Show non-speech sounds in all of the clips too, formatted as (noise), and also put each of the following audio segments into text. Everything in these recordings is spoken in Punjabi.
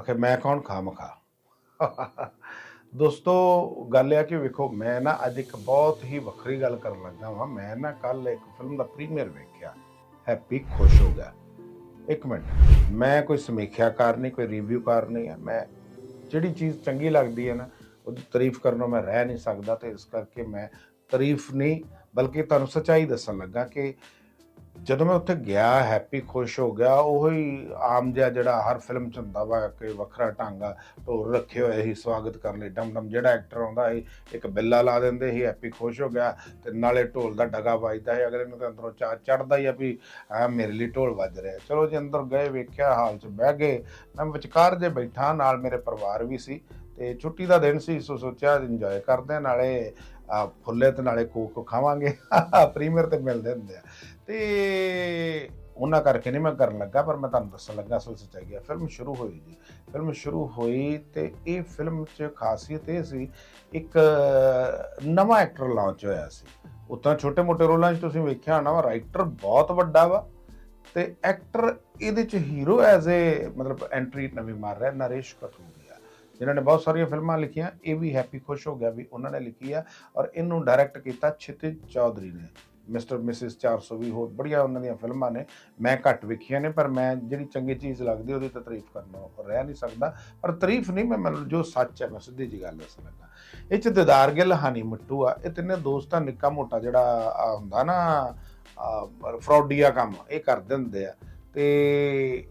ਆਖੇ ਮੈਂ ਕੌਣ? ਖਾਮਖਾ। ਦੋਸਤੋ, ਗੱਲ ਆ ਕਿ ਵੇਖੋ, ਮੈਂ ਨਾ ਅੱਜ ਇੱਕ ਬਹੁਤ ਹੀ ਵੱਖਰੀ ਗੱਲ ਕਰਨ ਲੱਗਾ ਵਾਂ। ਮੈਂ ਨਾ ਕੱਲ ਇੱਕ ਫਿਲਮ ਦਾ ਪ੍ਰੀਮੀਅਰ ਵੇਖਿਆ। ਹੈਪੀ, ਖੁਸ਼ ਹੋ ਗਿਆ। ਇੱਕ ਮਿੰਟ। ਮੈਂ ਕੋਈ ਸਮੀਖਿਆਕਾਰ ਨਹੀਂ, ਕੋਈ ਰਿਵਿਊਕਾਰ ਨਹੀਂ ਆ। ਮੈਂ ਜਿਹੜੀ ਚੀਜ਼ ਚੰਗੀ ਲੱਗਦੀ ਹੈ ਨਾ, ਉਹਦੀ ਤਾਰੀਫ ਕਰਨੋਂ ਮੈਂ ਰਹਿ ਨਹੀਂ ਸਕਦਾ ਤੇ ਇਸ ਕਰਕੇ ਮੈਂ ਤਾਰੀਫ ਨਹੀਂ, ਬਲਕਿ ਤੁਹਾਨੂੰ ਸੱਚਾਈ ਦੱਸਣ ਲੱਗਾ ਕਿ ਜਦੋਂ ਮੈਂ ਉੱਥੇ ਗਿਆ ਹੈਪੀ ਖੁਸ਼ ਹੋ ਗਿਆ, ਉਹੀ ਆਮ ਜਿਹਾ ਜਿਹੜਾ ਹਰ ਫਿਲਮ ਚ ਹੁੰਦਾ ਵਾ ਕਿ ਵੱਖਰਾ ਢੰਗਾ ਢੋਲ ਰੱਖੇ ਹੋਏ ਸੀ, ਸਵਾਗਤ ਕਰਨ ਲਈ ਡਮ ਡਮ ਜਿਹੜਾ ਐਕਟਰ ਆਉਂਦਾ ਸੀ, ਇੱਕ ਬਿੱਲਾ ਲਾ ਦਿੰਦੇ ਸੀ ਹੈਪੀ ਖੁਸ਼ ਹੋ ਗਿਆ, ਤੇ ਨਾਲੇ ਢੋਲ ਦਾ ਡਗਾ ਵੱਜਦਾ ਸੀ, ਅਗਲੇ ਨੂੰ ਤਾਂ ਅੰਦਰੋਂ ਚਾਹ ਚੜਦਾ ਹੀ ਆ ਵੀ ਆ ਮੇਰੇ ਲਈ ਢੋਲ ਵੱਜ ਰਿਹਾ। ਚਲੋ ਜੀ, ਅੰਦਰ ਗਏ, ਵੇਖਿਆ, ਹਾਲ ਚ ਬਹਿ ਗਏ, ਮੈਂ ਵਿਚਕਾਰ ਜੇ ਬੈਠਾ, ਨਾਲ ਮੇਰੇ ਪਰਿਵਾਰ ਵੀ ਸੀ, ਤੇ ਛੁੱਟੀ ਦਾ ਦਿਨ ਸੀ, ਸੋ ਸੋਚਿਆ ਇੰਜੋਏ ਕਰਦੇ ਨਾਲੇ ਫੁੱਲੇ ਤੇ ਨਾਲੇ ਕੋਕ ਖਾਵਾਂਗੇ, (laughs) ਪ੍ਰੀਮੀਅਰ ਤੇ ਮਿਲਦੇ ਹੁੰਦੇ ਆ। ਤੇ ਉਹਨਾਂ ਕਰਕੇ ਨਹੀਂ ਮੈਂ ਕਰਨ ਲੱਗਾ, ਪਰ ਮੈਂ ਤੁਹਾਨੂੰ ਦੱਸਣ ਲੱਗਾ, ਅਸਲ ਸੱਚਾਈ ਹੈ ਫਿਲਮ ਸ਼ੁਰੂ ਹੋਈ ਜੀ। ਫਿਲਮ ਸ਼ੁਰੂ ਹੋਈ ਤੇ ਇਹ ਫਿਲਮ 'ਚ ਖਾਸੀਅਤ ਇਹ ਸੀ, ਇੱਕ, ਨਵਾਂ ਐਕਟਰ ਲਾਂਚ ਹੋਇਆ ਸੀ। ਉਤਾਂ ਛੋਟੇ-ਮੋਟੇ ਰੋਲਾਂ 'ਚ ਤੁਸੀਂ ਵੇਖਿਆ ਹੋਣਾ ਵਾ ਰਾਈਟਰ ਬਹੁਤ ਵੱਡਾ ਵਾ, ਤੇ ਐਕਟਰ ਇਹਦੇ 'ਚ ਹੀਰੋ ਐਜ਼ ਏ ਮਤਲਬ ਐਂਟਰੀ ਨਵੀਂ ਮਾਰ ਰਿਹਾ, ਨਰੇਸ਼ ਕਥੂਰੀਆ। ਜਿਨ੍ਹਾਂ ਨੇ ਬਹੁਤ ਸਾਰੀਆਂ ਫਿਲਮਾਂ ਲਿਖੀਆਂ, ਇਹ ਵੀ ਹੈਪੀ ਖੁਸ਼ ਹੋ ਗਿਆ ਵੀ ਉਹਨਾਂ ਨੇ ਲਿਖੀ ਆ, ਔਰ ਇਹਨੂੰ ਡਾਇਰੈਕਟ ਕੀਤਾ ਛਿਤਿਜ ਚੌਧਰੀ ਨੇ। ਮਿਸਟਰ ਮਿਸਿਸ 400 ਵੀ ਹੋਰ ਬੜੀਆਂ ਉਹਨਾਂ ਦੀਆਂ ਫਿਲਮਾਂ ਨੇ। ਮੈਂ ਘੱਟ ਵੇਖੀਆਂ ਨੇ, ਪਰ ਮੈਂ ਜਿਹੜੀ ਚੰਗੀ ਚੀਜ਼ ਲੱਗਦੀ ਉਹਦੀ ਤਾਂ ਤਾਰੀਫ ਕਰਨਾ ਰਹਿ ਨਹੀਂ ਸਕਦਾ। ਪਰ ਤਾਰੀਫ ਨਹੀਂ, ਮੈਂ ਮੈਨੂੰ ਜੋ ਸੱਚ ਹੈ, ਮੈਂ ਸਿੱਧੀ ਜੀ ਗੱਲ ਦੱਸਣ ਲੱਗਾ। ਇਹ ਚ ਦਿਦਾਰ ਗਿੱਲ, ਹਾਨੀ ਮਿੱਟੂ ਆ। ਇਹ ਤਿੰਨੇ ਦੋਸਤਾਂ ਨਿੱਕਾ ਮੋਟਾ ਜਿਹੜਾ ਹੁੰਦਾ ਨਾ ਫਰੋਡੀਆ ਕੰਮ, ਇਹ ਕਰਦੇ ਹੁੰਦੇ ਆ। ਤੇ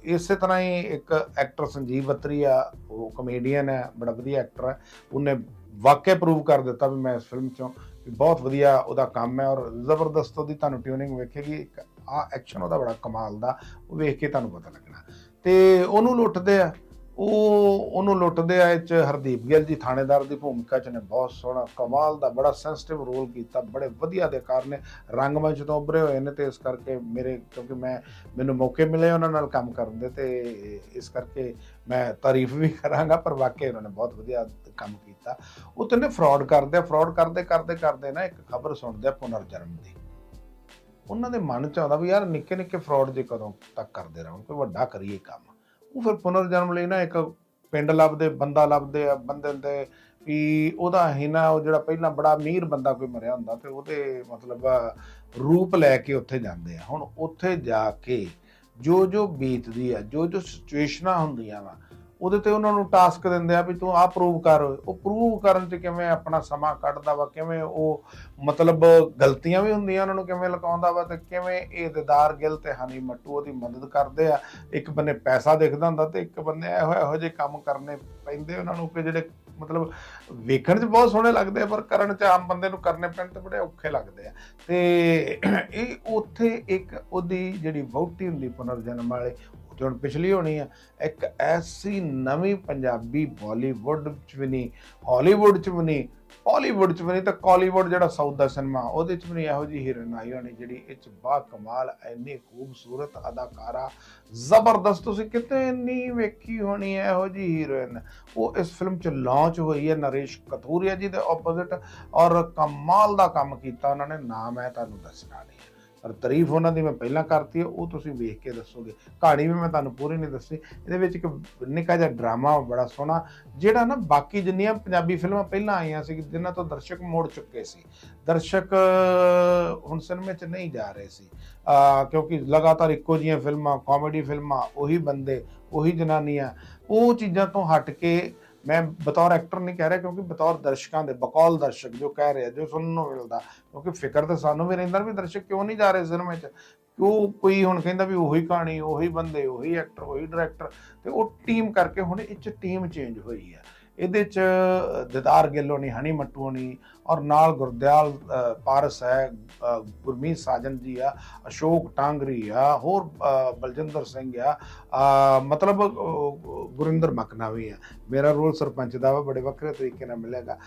ਇਸੇ ਤਰ੍ਹਾਂ ਹੀ ਇੱਕ ਐਕਟਰ ਸੰਜੀਵ ਬੱਤਰੀ ਆ, ਉਹ ਕਮੇਡੀਅਨ ਹੈ, ਬੜਾ ਵਧੀਆ ਐਕਟਰ ਹੈ। ਉਹਨੇ ਵਾਕਿਆ ਪ੍ਰੂਵ ਕਰ ਦਿੱਤਾ ਵੀ ਮੈਂ ਇਸ ਫਿਲਮ ਚੋਂ ਬਹੁਤ ਵਧੀਆ ਉਹਦਾ ਕੰਮ ਹੈ ਔਰ ਜ਼ਬਰਦਸਤ ਉਹਦੀ ਤੁਹਾਨੂੰ ਟਿਊਨਿੰਗ ਵੇਖੇਗੀ, ਇੱਕ ਆ ਐਕਸ਼ਨ ਉਹਦਾ ਬੜਾ ਕਮਾਲ ਦਾ, ਉਹ ਵੇਖ ਕੇ ਤੁਹਾਨੂੰ ਪਤਾ ਲੱਗਣਾ। ਤੇ ਉਹਨੂੰ ਲੁੱਟਦੇ ਆ। ਉਹ ਉਹਨੂੰ ਲੁੱਟਦੇ ਆ ਇਹ ਚ ਹਰਦੀਪ ਗਿੱਲ ਜੀ ਥਾਣੇਦਾਰ ਦੀ ਭੂਮਿਕਾ ਚ ਨੇ, ਬਹੁਤ ਸੋਹਣਾ ਕਮਾਲ ਦਾ, ਬੜਾ ਸੈਂਸਿਟਿਵ ਰੋਲ ਕੀਤਾ, ਬੜੇ ਵਧੀਆ ਅਦਾਕਾਰ ਨੇ ਰੰਗਮੰਚ ਤੋਂ ਉੱਭਰੇ ਹੋਏ ਨੇ ਤੇ ਇਸ ਕਰਕੇ ਮੇਰੇ, ਕਿਉਂਕਿ ਮੈਂ, ਮੈਨੂੰ ਮੌਕੇ ਮਿਲੇ ਉਹਨਾਂ ਨਾਲ ਕੰਮ ਕਰਨ ਦੇ ਤੇ ਇਸ ਕਰਕੇ ਮੈਂ ਤਾਰੀਫ ਵੀ ਕਰਾਂਗਾ, ਪਰ ਵਾਕਈ ਉਹਨਾਂ ਨੇ ਬਹੁਤ ਵਧੀਆ ਕੰਮ ਕੀਤਾ। ਉਹ ਤੇ ਨੇ ਫਰਾਡ ਕਰਦੇ ਆ ਫਰਾਡ ਕਰਦੇ ਕਰਦੇ ਕਰਦੇ ਨਾ ਇੱਕ ਖਬਰ ਸੁਣਦੇ ਆ ਪੁਨਰ ਜਨਮ ਦੀ। ਉਹਨਾਂ ਦੇ ਮਨ ਚ ਆਉਂਦਾ ਵੀ ਯਾਰ ਨਿੱਕੇ ਨਿੱਕੇ ਫਰਾਡ ਜੇ ਕਦੋਂ ਤੱਕ ਕਰਦੇ ਰਹੋ ਕੋਈ ਵੱਡਾ ਕਰੀਏ ਕੰਮ। ਉਹ ਫਿਰ ਪੁਨਰ ਜਨਮ ਲਈ ਨਾ ਇੱਕ ਪਿੰਡ ਲੱਭਦੇ, ਬੰਦਾ ਲੱਭਦੇ ਆ, ਬੰਦੇ ਦੇ ਵੀ ਉਹਦਾ ਹੀ ਨਾ ਉਹ ਜਿਹੜਾ ਪਹਿਲਾਂ ਬੜਾ ਅਮੀਰ ਬੰਦਾ ਕੋਈ ਮਰਿਆ ਹੁੰਦਾ ਤੇ ਉਹਦੇ ਮਤਲਬ ਰੂਪ ਲੈ ਕੇ ਉੱਥੇ ਜਾਂਦੇ ਆ। ਹੁਣ ਉੱਥੇ ਜਾ ਕੇ ਜੋ ਜੋ ਬੀਤਦੀ ਆ ਜੋ ਜੋ ਸਿਚੁਏਸ਼ਨਾਂ ਹੁੰਦੀਆਂ ਵਾ ਉਹਦੇ ਤੇ ਉਹਨਾਂ ਨੂੰ ਟਾਸਕ ਦਿੰਦੇ ਆ ਵੀ ਤੂੰ ਆਹ ਪ੍ਰੂਵ ਕਰ। ਉਹ ਪ੍ਰੂਵ ਕਰਨ ਚ ਕਿਵੇਂ ਆਪਣਾ ਸਮਾਂ ਕੱਢਦਾ ਵਾ, ਕਿਵੇਂ ਉਹ ਮਤਲਬ ਗਲਤੀਆਂ ਵੀ ਹੁੰਦੀਆਂ ਉਹਨਾਂ ਨੂੰ ਕਿਵੇਂ ਲਕਾਉਂਦਾ ਵਾ ਤੇ ਕਿਵੇਂ ਇਹ ਦਿਦਾਰ ਗਿਲ ਤੇ ਹਨੀ ਮੱਟੂ ਉਹਦੀ ਮਦਦ ਕਰਦੇ ਆ। ਇੱਕ ਬੰਨੇ ਪੈਸਾ ਦਿਖਦਾ ਹੁੰਦਾ ਤੇ ਇੱਕ ਬੰਨੇ ਇਹੋ ਇਹੋ ਜਿਹੇ ਕੰਮ ਕਰਨੇ ਪੈਂਦੇ ਉਹਨਾਂ ਨੂੰ ਕਿ ਜਿਹੜੇ ਮਤਲਬ ਵੇਖਣ 'ਚ ਬਹੁਤ ਸੋਹਣੇ ਲੱਗਦੇ ਆ, ਪਰ ਕਰਨ 'ਚ ਆਮ ਬੰਦੇ ਨੂੰ ਕਰਨੇ ਪੈਣ ਤੇ ਬੜੇ ਔਖੇ ਲੱਗਦੇ ਆ। ਤੇ ਇਹ ਉੱਥੇ ਇੱਕ ਉਹਦੀ ਜਿਹੜੀ ਵਹੁਟੀ ਹੁੰਦੀ ਪੁਨਰਜਨਮ ਵਾਲੇ ਤੇ ਹੁਣ ਪਿਛਲੀ ਹੋਣੀ ਆ, ਇੱਕ ਐਸੀ ਨਵੀਂ ਪੰਜਾਬੀ ਬਾਲੀਵੁੱਡ 'ਚ ਵੀ ਨਹੀਂ, ਹਾਲੀਵੁੱਡ 'ਚ ਵੀ ਨਹੀਂ ਹਾਲੀਵੁੱਡ 'ਚ ਵੀ ਨਹੀਂ, ਤਾਂ ਕਾਲੀਵੁੱਡ ਜਿਹੜਾ ਸਾਊਥ ਦਾ ਸਿਨੇਮਾ ਉਹਦੇ 'ਚ ਵੀ ਨਹੀਂ ਇਹੋ ਜਿਹੀ ਹੀਰੋਇਨ ਆਈ ਹੋਣੀ ਜਿਹੜੀ ਇਹ 'ਚ ਬਾ ਕਮਾਲ ਇੰਨੀ ਖੂਬਸੂਰਤ ਅਦਾਕਾਰਾ ਜ਼ਬਰਦਸਤ ਤੁਸੀਂ ਕਿਤੇ ਨਹੀਂ ਵੇਖੀ ਹੋਣੀ ਇਹੋ ਜਿਹੀ ਹੀਰੋਇਨ। ਉਹ ਇਸ ਫਿਲਮ 'ਚ ਲਾਂਚ ਹੋਈ ਹੈ ਨਰੇਸ਼ ਕਥੂਰੀਆ ਜੀ ਦੇ ਆਪੋਜ਼ਿਟ ਔਰ ਕਮਾਲ ਦਾ ਕੰਮ ਕੀਤਾ ਉਹਨਾਂ ਨੇ ਨਾਮ ਹੈ ਤੁਹਾਨੂੰ ਦੱਸਣਾ ਨਹੀਂ। ਪਰ ਤਾਰੀਫ ਉਹਨਾਂ ਦੀ ਮੈਂ ਪਹਿਲਾਂ ਕਰਤੀ ਉਹ ਤੁਸੀਂ ਵੇਖ ਕੇ ਦੱਸੋਗੇ। ਕਹਾਣੀ ਵੀ ਮੈਂ ਤੁਹਾਨੂੰ ਪੂਰੀ ਨਹੀਂ ਦੱਸੀ। ਇਹਦੇ ਵਿੱਚ ਇੱਕ ਨਿੱਕਾ ਜਿਹਾ ਡਰਾਮਾ ਬੜਾ ਸੋਹਣਾ, ਜਿਹੜਾ ਨਾ ਬਾਕੀ ਜਿੰਨੀਆਂ ਪੰਜਾਬੀ ਫਿਲਮਾਂ ਪਹਿਲਾਂ ਆਈਆਂ ਸੀ, ਜਿਨ੍ਹਾਂ ਤੋਂ ਦਰਸ਼ਕ ਮੋੜ ਚੁੱਕੇ ਸੀ। ਦਰਸ਼ਕ ਹੁਣ ਸਿਨੇਮੇ 'ਚ ਨਹੀਂ ਜਾ ਰਹੇ ਸੀ। ਕਿਉਂਕਿ ਲਗਾਤਾਰ ਇੱਕੋ ਜਿਹੀਆਂ ਫਿਲਮਾਂ ਕਾਮੇਡੀ ਫਿਲਮਾਂ, ਉਹੀ ਬੰਦੇ, ਉਹੀ ਜਨਾਨੀਆਂ, ਉਹ ਚੀਜ਼ਾਂ ਤੋਂ ਹਟ ਕੇ ਮੈਂ ਬਤੌਰ ਐਕਟਰ ਨਹੀਂ ਕਹਿ ਰਿਹਾ ਕਿਉਂਕਿ ਬਤੌਰ ਦਰਸ਼ਕਾਂ ਦੇ, ਬਕੌਲ ਦਰਸ਼ਕ ਜੋ ਕਹਿ ਰਹੇ ਆ, ਜੋ ਸੁਣਨ ਨੂੰ ਮਿਲਦਾ, ਕਿਉਂਕਿ ਫਿਕਰ ਤਾਂ ਸਾਨੂੰ ਵੀ ਰਹਿੰਦਾ ਵੀ ਦਰਸ਼ਕ ਕਿਉਂ ਨਹੀਂ ਜਾ ਰਹੇ ਸਿਨੇਮੇ 'ਚ? ਕਿਉਂ ਕੋਈ ਹੁਣ ਕਹਿੰਦਾ ਵੀ ਉਹੀ ਕਹਾਣੀ, ਉਹੀ ਬੰਦੇ, ਉਹੀ ਐਕਟਰ ਉਹੀ ਡਾਇਰੈਕਟਰ ਤੇ ਉਹ ਟੀਮ ਕਰਕੇ ਹੁਣ ਇਹ 'ਚ ਟੀਮ ਚੇਂਜ ਹੋਈ ਹੈ ਇਹਦੇ 'ਚ ਦਿਦਾਰ ਗਿੱਲ ਹੋਣੀ ਹਨੀ ਮੱਟੂ ਹੋਣੀ ਔਰ ਨਾਲ ਗੁਰਦਿਆਲ ਪਾਰਸ ਹੈ ਗੁਰਮੀਤ ਸਾਜਨ ਜੀ ਆ, ਅਸ਼ੋਕ ਟਾਂਗਰੀ ਆ, ਹੋਰ ਬਲਜਿੰਦਰ ਸਿੰਘ ਆ ਮਤਲਬ ਗੁਰਿੰਦਰ ਮਕਨਾ ਵੀ ਆ। ਮੇਰਾ ਰੋਲ ਸਰਪੰਚ ਦਾ ਵਾ, ਬੜੇ ਵੱਖਰੇ ਤਰੀਕੇ ਨਾਲ ਮਿਲੇਗਾ।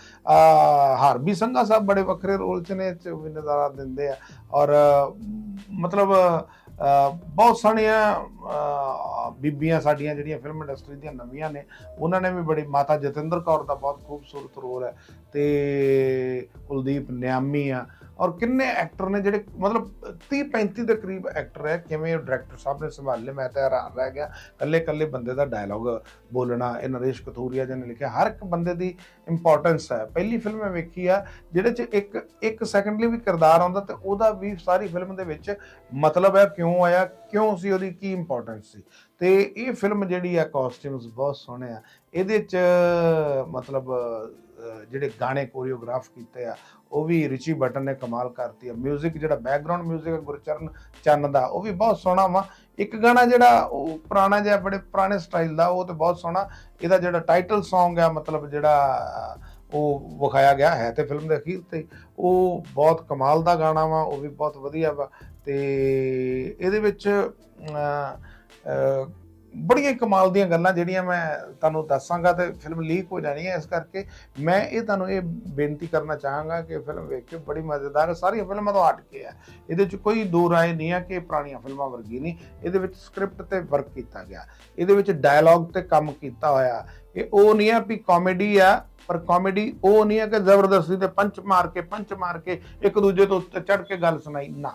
ਹਾਰਬੀ ਸੰਘਾ ਸਾਹਿਬ ਬੜੇ ਵੱਖਰੇ ਰੋਲ ਚ ਨੇ ਇਹ 'ਚ ਵੀ ਨਜ਼ਾਰਾ ਦਿੰਦੇ ਆ। ਔਰ ਮਤਲਬ ਬਹੁਤ ਸਾਰੀਆਂ ਬੀਬੀਆਂ ਸਾਡੀਆਂ ਜਿਹੜੀਆਂ ਫਿਲਮ ਇੰਡਸਟਰੀ ਦੀਆਂ ਨਵੀਆਂ ਨੇ, ਉਹਨਾਂ ਨੇ ਵੀ ਬੜੀ, ਮਾਤਾ ਜਤਿੰਦਰ ਕੌਰ ਦਾ ਬਹੁਤ ਖੂਬਸੂਰਤ ਰੋਲ ਹੈ ਤੇ ਕੁਲਦੀਪ ਨਿਆਮੀ ਆ ਔਰ ਕਿੰਨੇ ਐਕਟਰ ਨੇ ਜਿਹੜੇ, ਮਤਲਬ 30 35 ਦੇ ਕਰੀਬ ਐਕਟਰ ਹੈ, ਕਿਵੇਂ ਡਾਇਰੈਕਟਰ ਸਾਹਿਬ ਨੇ ਸੰਭਾਲੇ ਮੈਂ ਤਾਂ ਹੈਰਾਨ ਰਹਿ ਗਿਆ। ਕੱਲੇ ਕੱਲੇ ਬੰਦੇ ਦਾ ਡਾਇਲੌਗ ਬੋਲਣਾ ਇਹ ਨਰੇਸ਼ ਕਥੂਰੀਆ ਜੀ ਨੇ ਲਿਖਿਆ, ਹਰ ਇੱਕ ਬੰਦੇ ਦੀ ਇੰਪੋਰਟੈਂਸ ਹੈ। ਪਹਿਲੀ ਫਿਲਮ ਮੈਂ ਵੇਖੀ ਆ ਜਿਹਦੇ ਚ ਇੱਕ ਇੱਕ ਸੈਕਿੰਡ ਲਈ ਵੀ ਕਿਰਦਾਰ ਆਉਂਦਾ ਤੇ ਉਹਦਾ ਵੀ ਸਾਰੀ ਫਿਲਮ ਦੇ ਵਿੱਚ ਮਤਲਬ ਹੈ ਕਿਉਂ ਆਇਆ, ਕਿਉਂ ਸੀ, ਉਹਦੀ ਕੀ ਇੰਪੋਰਟੈਂਸ ਸੀ। ਤੇ ਇਹ ਫਿਲਮ ਜਿਹੜੀ ਆ ਕਾਸਟਿਊਮਸ ਬਹੁਤ ਸੋਹਣੇ ਆ। ਇਹਦੇ ਚ ਮਤਲਬ ਜਿਹੜੇ ਗਾਣੇ ਕੋਰੀਓਗ੍ਰਾਫ ਕੀਤੇ ਆ ਉਹ ਵੀ ਰਿਚੀ ਬਟਨ ਨੇ ਕਮਾਲ ਕਰਤੀ ਆ 뮤직 ਜਿਹੜਾ ਬੈਕਗ੍ਰਾਉਂਡ 뮤직 ਹੈ ਗੁਰਚਰਨ ਚੰਨ ਦਾ ਉਹ ਵੀ ਬਹੁਤ ਸੋਹਣਾ ਵਾ ਇੱਕ ਗਾਣਾ ਜਿਹੜਾ ਉਹ ਪੁਰਾਣਾ ਜਿਹਾ ਬੜੇ ਪੁਰਾਣੇ ਸਟਾਈਲ ਦਾ ਉਹ ਤੇ ਬਹੁਤ ਸੋਹਣਾ ਇਹਦਾ ਜਿਹੜਾ ਟਾਈਟਲ Song ਆ ਮਤਲਬ ਜਿਹੜਾ ਉਹ ਵਿਖਾਇਆ ਗਿਆ ਹੈ ਤੇ ਫਿਲਮ ਦੇ ਅਖੀਰ ਤੇ ਉਹ ਬਹੁਤ ਕਮਾਲ ਦਾ ਗਾਣਾ ਵਾ ਉਹ ਵੀ ਬਹੁਤ ਵਧੀਆ ਵਾ ਤੇ ਇਹਦੇ ਵਿੱਚ ਅਮ, ਅਹ, ਬੜੀਆਂ ਕਮਾਲ ਦੀਆਂ ਗੱਲਾਂ ਜਿਹੜੀਆਂ ਮੈਂ ਤੁਹਾਨੂੰ ਦੱਸਾਂਗਾ ਤੇ ਫਿਲਮ ਲੀਕ ਹੋ ਜਾਣੀ ਹੈ ਇਸ ਕਰਕੇ ਮੈਂ ਇਹ ਤੁਹਾਨੂੰ ਇਹ ਬੇਨਤੀ ਕਰਨਾ ਚਾਹਾਂਗਾ ਕਿ ਫਿਲਮ ਵੇਖ ਕੇ ਬੜੀ ਮਜ਼ੇਦਾਰ ਹੈ। ਸਾਰੀਆਂ ਫਿਲਮਾਂ ਤੋਂ ਹਟ ਕੇ ਹੈ। ਇਹਦੇ 'ਚ ਕੋਈ ਦੋ ਰਾਏ ਨਹੀਂ ਹੈ ਕਿ ਪੁਰਾਣੀਆਂ ਫਿਲਮਾਂ ਵਰਗੀ ਨਹੀਂ। ਇਹਦੇ ਵਿੱਚ ਸਕ੍ਰਿਪਟ ਤੇ ਵਰਕ ਕੀਤਾ ਗਿਆ। ਇਹਦੇ ਵਿੱਚ ਡਾਇਲੌਗ ਤੇ ਕੰਮ ਕੀਤਾ ਹੋਇਆ। ਇਹ ਉਹ ਨਹੀਂ ਹੈ ਵੀ ਕਾਮੇਡੀ ਆ, ਪਰ ਕਾਮੇਡੀ ਉਹ ਨਹੀਂ ਹੈ ਕਿ ਜ਼ਬਰਦਸਤੀ ਤੇ ਪੰਚ ਮਾਰ ਕੇ ਪੰਚ ਮਾਰ ਕੇ ਇੱਕ ਦੂਜੇ ਤੋਂ ਉੱਤੇ ਚੜ ਕੇ ਗੱਲ ਸੁਣਾਈ। ਨਾ।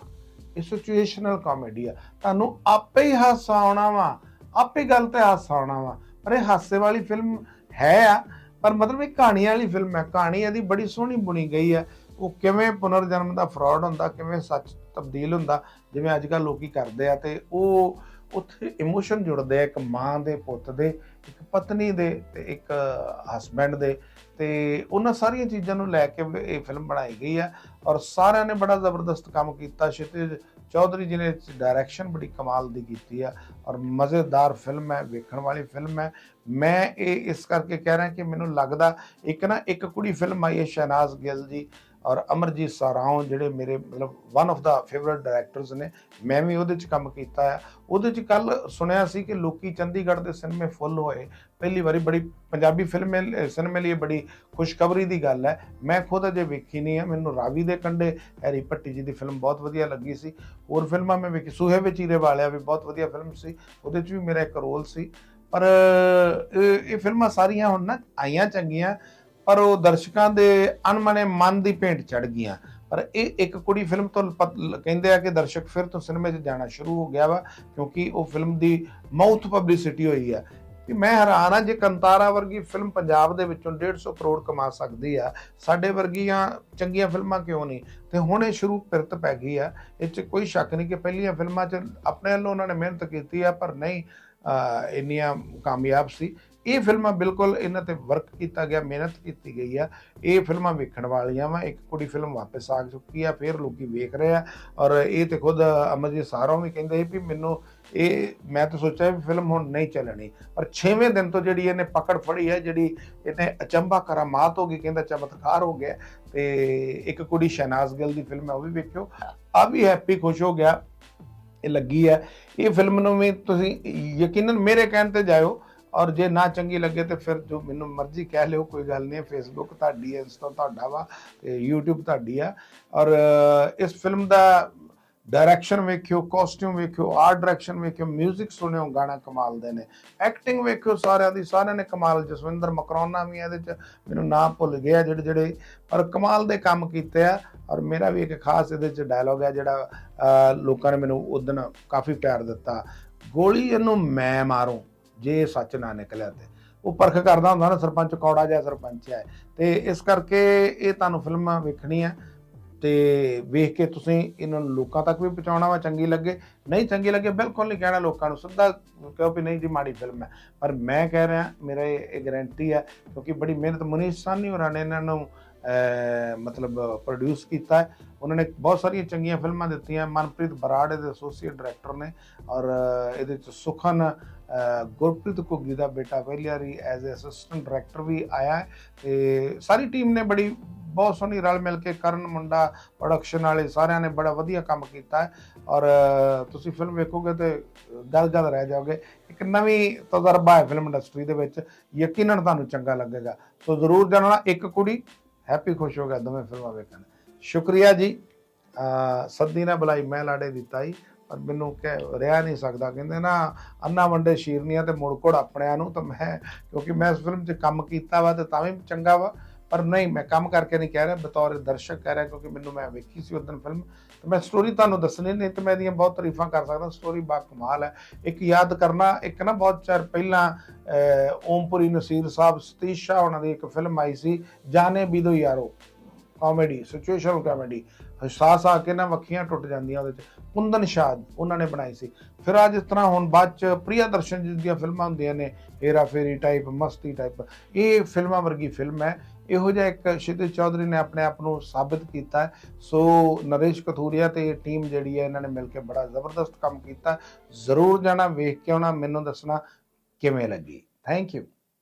ਇਹ ਸਿਚੁਏਸ਼ਨਲ ਕਾਮੇਡੀ ਆ। ਤੁਹਾਨੂੰ ਆਪੇ ਹੀ ਹਾਸਾ ਆਉਣਾ ਵਾ। ਆਪੇ ਗੱਲ ਤੇ ਹਾਸਾ ਆਉਣਾ ਵਾ। ਪਰ ਇਹ ਹਾਸੇ ਵਾਲੀ ਫਿਲਮ ਹੈ ਆ। ਪਰ ਮਤਲਬ ਇਹ ਕਹਾਣੀ ਵਾਲੀ ਫਿਲਮ ਹੈ। ਕਹਾਣੀ ਇਹਦੀ ਬੜੀ ਸੋਹਣੀ ਬੁਣੀ ਗਈ ਹੈ। ਉਹ ਕਿਵੇਂ ਪੁਨਰ ਜਨਮ ਦਾ ਫਰਾਡ ਹੁੰਦਾ, ਕਿਵੇਂ ਸੱਚ ਤਬਦੀਲ ਹੁੰਦਾ, ਜਿਵੇਂ ਅੱਜ ਕੱਲ੍ਹ ਲੋਕੀ ਕਰਦੇ ਆ ਤੇ ਉਹ ਉੱਥੇ ਇਮੋਸ਼ਨ ਜੁੜਦੇ ਆ। ਇੱਕ ਮਾਂ ਦੇ ਪੁੱਤ ਦੇ, ਇੱਕ ਪਤਨੀ ਦੇ ਤੇ ਇੱਕ ਹਸਬੈਂਡ ਦੇ। ਤੇ ਉਹਨਾਂ ਸਾਰੀਆਂ ਚੀਜ਼ਾਂ ਨੂੰ ਲੈ ਕੇ ਇਹ ਫਿਲਮ ਬਣਾਈ ਗਈ ਆ ਔਰ ਸਾਰਿਆਂ ਨੇ ਬੜਾ ਜ਼ਬਰਦਸਤ ਕੰਮ ਕੀਤਾ। ਸ਼ਿਤਿਜ ਚੌਧਰੀ ਜੀ ਨੇ ਡਾਇਰੈਕਸ਼ਨ ਬੜੀ ਕਮਾਲ ਦੀ ਕੀਤੀ ਆ ਔਰ ਮਜ਼ੇਦਾਰ ਫਿਲਮ ਹੈ, ਵੇਖਣ ਵਾਲੀ ਫਿਲਮ ਹੈ। ਮੈਂ ਇਹ ਇਸ ਕਰਕੇ ਕਹਿ ਰਿਹਾ ਕਿ ਮੈਨੂੰ ਲੱਗਦਾ ਇੱਕ ਨਾ ਇੱਕ ਕੁੜੀ ਫਿਲਮ ਆਈ ਹੈ ਸ਼ਹਿਨਾਜ਼ ਗਿੱਲ ਜੀ। ਔਰ ਅਮਰਜੀਤ ਸਾਰਾਉਂ ਜਿਹੜੇ ਮੇਰੇ ਮਤਲਬ ਵਨ ਆਫ ਦਾ ਫੇਵਰਿਟ ਡਾਇਰੈਕਟਰਸ ਨੇ, ਮੈਂ ਵੀ ਉਹਦੇ 'ਚ ਕੰਮ ਕੀਤਾ ਆ। ਉਹਦੇ 'ਚ ਕੱਲ ਸੁਣਿਆ ਸੀ ਕਿ ਲੋਕੀ ਚੰਡੀਗੜ੍ਹ ਦੇ ਸਿਨੇਮੇ ਫੁੱਲ ਹੋਏ। ਪਹਿਲੀ ਵਾਰੀ ਬੜੀ ਪੰਜਾਬੀ ਫਿਲਮ ਸਿਨੇਮੇ ਲਈ ਬੜੀ ਖੁਸ਼ਖਬਰੀ ਦੀ ਗੱਲ ਹੈ। ਮੈਂ ਖੁਦ ਅਜੇ ਵੇਖੀ ਨਹੀਂ ਹੈ ਮੈਨੂੰ ਰਾਵੀ ਦੇ ਕੰਢੇ ਹੈਰੀ ਭੱਟੀ ਜੀ ਦੀ ਫਿਲਮ ਬਹੁਤ ਵਧੀਆ ਲੱਗੀ ਸੀ। ਹੋਰ ਫਿਲਮਾਂ ਮੈਂ ਵੇਖੀ, ਸੂਹੇ ਵਿੱਚ ਹੀਰੇ ਵਾਲਿਆ ਵੀ ਬਹੁਤ ਵਧੀਆ ਫਿਲਮ ਸੀ। ਉਹਦੇ 'ਚ ਵੀ ਮੇਰਾ ਇੱਕ ਰੋਲ ਸੀ। ਪਰ ਇਹ ਇਹ ਫਿਲਮਾਂ ਸਾਰੀਆਂ ਹੁਣ ਨਾ ਆਈਆਂ ਚੰਗੀਆਂ। ਪਰ ਉਹ ਦਰਸ਼ਕਾਂ ਦੇ ਅਣਮਨੇ ਮਨ ਦੀ ਭੇਂਟ ਚੜ ਗਈਆਂ। ਪਰ ਇਹ ਇੱਕ ਕੁੜੀ ਫਿਲਮ ਤੋਂ ਪਤ- ਕਹਿੰਦੇ ਆ ਕਿ ਦਰਸ਼ਕ ਫਿਰ ਤੋਂ ਸਿਨੇਮੇ 'ਚ ਜਾਣਾ ਸ਼ੁਰੂ ਹੋ ਗਿਆ ਵਾ, ਕਿਉਂਕਿ ਉਹ ਫਿਲਮ ਦੀ ਮਾਊਥ ਪਬਲਿਸਿਟੀ ਹੋਈ ਆ। ਕਿ ਮੈਂ ਹੈਰਾਨ ਆ ਜੇ ਕੰਤਾਰਾ ਵਰਗੀ ਫਿਲਮ ਪੰਜਾਬ ਦੇ ਵਿੱਚੋਂ 150 ਕਰੋੜ ਕਮਾ ਸਕਦੀ ਆ, ਸਾਡੇ ਵਰਗੀਆਂ ਚੰਗੀਆਂ ਫਿਲਮਾਂ ਕਿਉਂ ਨਹੀਂ? ਤੇ ਹੁਣ ਇਹ ਸ਼ੁਰੂ ਪਿਰਤ ਪੈ ਗਈ ਆ। ਇਹ 'ਚ ਕੋਈ ਸ਼ੱਕ ਨਹੀਂ ਕਿ ਪਹਿਲੀਆਂ ਫਿਲਮਾਂ 'ਚ ਆਪਣੇ ਵੱਲੋਂ ਉਹਨਾਂ ਨੇ ਮਿਹਨਤ ਕੀਤੀ ਆ, ਪਰ ਨਹੀਂ ਇੰਨੀਆਂ ਕਾਮਯਾਬ ਸੀ। ਇਹ ਫਿਲਮਾਂ ਬਿਲਕੁਲ ਇਹਨਾਂ ਤੇ ਵਰਕ ਕੀਤਾ ਗਿਆ, ਮਿਹਨਤ ਕੀਤੀ ਗਈ ਆ। ਇਹ ਫਿਲਮਾਂ ਵੇਖਣ ਵਾਲੀਆਂ ਵਾ। ਇੱਕ ਕੁੜੀ ਫਿਲਮ ਵਾਪਸ ਆ ਚੁੱਕੀ ਆ, ਫਿਰ ਲੋਕੀ ਵੇਖ ਰਹੇ ਆ। ਔਰ ਇਹ ਤੇ ਖੁਦ ਅਮਰਜੀਤ ਸਾਰੋਂ ਵੀ ਕਹਿੰਦੇ ਵੀ ਮੈਨੂੰ ਇਹ, ਮੈਂ ਤਾਂ ਸੋਚਿਆ ਵੀ ਫਿਲਮ ਹੁਣ ਨਹੀਂ ਚੱਲਣੀ। ਪਰ 6ਵੇਂ ਦਿਨ ਤੋਂ ਜਿਹੜੀ ਇਹਨੇ ਪਕੜ ਫੜੀ ਹੈ ਜਿਹੜੀ ਇਹਨੇ ਅਚੰਭਾ ਕਰਾਮਾਤ ਹੋ ਗਈ, ਕਹਿੰਦਾ ਚਮਤਕਾਰ ਹੋ ਗਿਆ। ਤੇ ਇੱਕ ਕੁੜੀ ਸ਼ਹਿਨਾਜ਼ ਗਿੱਲ ਦੀ ਫਿਲਮ ਹੈ, ਉਹ ਵੀ ਵੇਖਿਓ। ਆ ਵੀ ਹੈਪੀ ਖੁਸ਼ ਹੋ ਗਿਆ। ਇਹ ਲੱਗੀ ਹੈ ਇਹ ਫਿਲਮ ਨੂੰ ਵੀ ਤੁਸੀਂ ਯਕੀਨਨ ਮੇਰੇ ਕਹਿਣ ਤੇ ਜਾਇਓ ਔਰ ਜੇ ਨਾ ਚੰਗੀ ਲੱਗੇ ਤੇ ਫਿਰ ਜੋ ਮੈਨੂੰ ਮਰਜ਼ੀ ਕਹਿ ਲਿਓ, ਕੋਈ ਗੱਲ ਨਹੀਂ ਫੇਸਬੁੱਕ ਤੁਹਾਡੀ ਹੈ ਇੰਸਟਾ ਤੁਹਾਡਾ ਵਾ, ਤੇ YouTube ਤੁਹਾਡੀ ਆ। ਔਰ ਇਸ ਫਿਲਮ ਦਾ ਡਾਇਰੈਕਸ਼ਨ ਵੇਖਿਓ ਕਾਸਟਿਊਮ ਵੇਖਿਓ ਆਰਟ ਡਾਇਰੈਕਸ਼ਨ ਵੇਖਿਓ 뮤직 ਸੁਣਿਓ, ਗਾਣਾ ਕਮਾਲ ਦੇ ਨੇ। ਐਕਟਿੰਗ ਵੇਖਿਓ ਸਾਰਿਆਂ ਦੀ, ਸਾਰਿਆਂ ਨੇ ਕਮਾਲ, ਜਸਵਿੰਦਰ ਮਕਰੋਨਾ ਵੀ ਇਹਦੇ ਚ, ਮੈਨੂੰ ਨਾਮ ਭੁੱਲ ਗਿਆ ਜਿਹੜੇ ਜਿਹੜੇ, ਪਰ ਕਮਾਲ ਦੇ ਕੰਮ ਕੀਤੇ ਆ। ਔਰ ਮੇਰਾ ਵੀ ਇੱਕ ਖਾਸ ਇਹਦੇ ਚ ਡਾਇਲੋਗ ਹੈ ਜਿਹੜਾ ਲੋਕਾਂ ਨੇ ਮੈਨੂੰ ਉਦੋਂ ਕਾਫੀ ਪਿਆਰ ਦਿੱਤਾ। ਗੋਲੀ ਇਹਨੂੰ ਮੈਂ ਮਾਰੂੰ। ਜੇ ਸੱਚ ਨਾ ਨਿਕਲਿਆ ਤੇ। ਉਹ ਪਰਖ ਕਰਦਾ ਹੁੰਦਾ ਨਾ, ਸਰਪੰਚ ਕੌੜਾ ਜਿਹਾ ਸਰਪੰਚ ਹੈ। ਤੇ ਇਸ ਕਰਕੇ ਇਹ ਤੁਹਾਨੂੰ ਫਿਲਮ ਵੇਖਣੀ ਹੈ ਤੇ ਵੇਖ ਕੇ ਤੁਸੀਂ ਇਹਨਾਂ ਨੂੰ ਲੋਕਾਂ ਤੱਕ ਵੀ ਪਹੁੰਚਾਉਣਾ ਵਾ, ਚੰਗੀ ਲੱਗੇ। ਨਹੀਂ ਚੰਗੀ ਲੱਗੇ, ਬਿਲਕੁਲ ਨਹੀਂ ਕਹਿਣਾ ਲੋਕਾਂ ਨੂੰ। ਸਿੱਧਾ ਕਹੋ ਵੀ ਨਹੀਂ ਜੀ, ਮਾੜੀ ਫਿਲਮ ਹੈ। ਪਰ ਮੈਂ ਕਹਿ ਰਿਹਾ, ਮੇਰਾ ਇਹ ਇਹ ਗਾਰੰਟੀ ਹੈ, ਕਿਉਂਕਿ ਬੜੀ ਮਿਹਨਤ ਮੁਨੀਸ਼ ਸਾਨੀ ਹੋਰਾਂ ਨੇ ਇਹਨਾਂ ਨੂੰ ਮਤਲਬ ਪ੍ਰੋਡਿਊਸ ਕੀਤਾ ਹੈ। ਉਹਨਾਂ ਨੇ ਬਹੁਤ ਸਾਰੀਆਂ ਚੰਗੀਆਂ ਫਿਲਮਾਂ ਦਿੱਤੀਆਂ। ਮਨਪ੍ਰੀਤ ਬਰਾੜ ਦੇ ਐਸੋਸੀਏਟ ਡਾਇਰੈਕਟਰ ਨੇ ਔਰ ਇਹਦੇ ਚ ਸੁਖਨ ਗੁਰਪ੍ਰੀਤ ਘੁੱਗੀ ਦਾ ਬੇਟਾ ਪਹਿਲੀ ਵਾਰੀ ਐਜ਼ ਅਸਿਸਟੈਂਟ ਡਾਇਰੈਕਟਰ ਵੀ ਆਇਆ ਹੈ। ਤੇ ਸਾਰੀ ਟੀਮ ਨੇ ਬੜੀ, ਬਹੁਤ ਸੋਹਣੀ ਰਲ ਮਿਲ ਕੇ ਕਰਨ ਮੁੰਡਾ ਪ੍ਰੋਡਕਸ਼ਨ ਵਾਲੇ ਸਾਰਿਆਂ ਨੇ ਬੜਾ ਵਧੀਆ ਕੰਮ ਕੀਤਾ ਹੈ। ਔਰ ਤੁਸੀਂ ਫਿਲਮ ਵੇਖੋਗੇ ਤੇ ਗੱਲ ਗੱਲ ਰਹਿ ਜਾਓਗੇ। ਇੱਕ ਨਵੀਂ ਤਜਰਬਾ ਹੈ ਫਿਲਮ ਇੰਡਸਟਰੀ ਦੇ ਵਿੱਚ। ਯਕੀਨਨ ਤੁਹਾਨੂੰ ਚੰਗਾ ਲੱਗੇਗਾ। ਸੋ ਜ਼ਰੂਰ ਜਾਣਨਾ ਇੱਕ ਕੁੜੀ। ਹੈਪੀ ਖੁਸ਼ ਹੋ ਗਿਆ ਦੋਵੇਂ ਫਿਲਮਾਂ ਵੇਖਣ। ਸ਼ੁਕਰੀਆ ਜੀ। ਸੱਦੀ ਨਾ ਬੁਲਾਈ, ਮੈਂ ਲਾੜੇ ਦਿੱਤਾ ਹੀ ਪਰ ਮੈਨੂੰ ਕਹਿ ਰਿਹਾ ਨਹੀਂ ਸਕਦਾ। ਕਹਿੰਦੇ ਨਾ, ਅੰਨਾ ਵੰਡੇ ਸ਼ੀਰਨੀਆਂ ਤੇ ਮੁੜ ਕੋੜ ਆਪਣਿਆਂ ਨੂੰ, ਤਾਂ ਮੈਂ ਕਿਉਂਕਿ ਮੈਂ ਇਸ ਫਿਲਮ 'ਚ ਕੰਮ ਕੀਤਾ ਵਾ ਤੇ ਤਾਂ ਵੀ ਚੰਗਾ ਵਾ। ਪਰ ਨਹੀਂ, ਮੈਂ ਕੰਮ ਕਰਕੇ ਨਹੀਂ ਕਹਿ ਰਿਹਾ, ਬਤੌਰ ਦਰਸ਼ਕ ਕਹਿ ਰਿਹਾ ਕਿਉਂਕਿ ਮੈਨੂੰ ਮੈਂ ਵੇਖੀ ਸੀ ਉਦੋਂ ਫਿਲਮ ਤੇ ਮੈਂ ਸਟੋਰੀ ਤੁਹਾਨੂੰ ਦੱਸਣੀ ਨਹੀਂ, ਤੇ ਮੈਂ ਇਹਦੀਆਂ ਬਹੁਤ ਤਾਰੀਫਾਂ ਕਰ ਸਕਦਾ ਸਟੋਰੀ ਬਾ ਕਮਾਲ ਹੈ। ਇੱਕ ਯਾਦ ਕਰਨਾ, ਇੱਕ ਨਾ ਬਹੁਤ ਚਿਰ ਪਹਿਲਾਂ ਓਮਪੁਰੀ ਨਸੀਰ ਸਾਹਿਬ ਸਤੀਸ਼ ਸ਼ਾਹ ਉਹਨਾਂ ਦੀ ਇੱਕ film I C, Jaane Bhi Do Yaaro. Comedy situational comedy ਹਸਾਸ ਆ ਕੇ ਨਾ ਵੱਖੀਆਂ ਟੁੱਟ ਜਾਂਦੀਆਂ ਉਹਦੇ ਚ। ਕੁੰਦਨ ਸ਼ਾਦ ਉਹਨਾਂ ਨੇ ਬਣਾਈ ਸੀ। ਫਿਰ ਅੱਜ ਇਸ ਤਰ੍ਹਾਂ ਹੁਣ ਬਾਅਦ ਚ ਪ੍ਰਿਆ ਦਰਸ਼ਨ ਜੀ ਦੀਆਂ ਫਿਲਮਾਂ ਹੁੰਦੀਆਂ ਨੇ ਹੇਰਾ ਫੇਰੀ ਟਾਈਪ ਮਸਤੀ ਟਾਈਪ ਇਹ ਫਿਲਮਾਂ ਵਰਗੀ ਫਿਲਮ ਹੈ। ਇਹੋ ਜਿਹਾ ਇੱਕ ਸ਼ਿਤੇ ਚੌਧਰੀ ਨੇ ਆਪਣੇ ਆਪ ਨੂੰ ਸਾਬਿਤ ਕੀਤਾ ਸੋ ਨਰੇਸ਼ ਕਥੂਰੀਆ ਤੇ ਟੀਮ ਜਿਹੜੀ ਹੈ, ਇਹਨਾਂ ਨੇ ਮਿਲ ਕੇ ਬੜਾ ਜ਼ਬਰਦਸਤ ਕੰਮ ਕੀਤਾ। ਜ਼ਰੂਰ ਜਾਣਾ, ਵੇਖ ਕੇ ਆਉਣਾ, ਮੈਨੂੰ ਦੱਸਣਾ ਕਿਵੇਂ ਲੱਗੀ। Thank you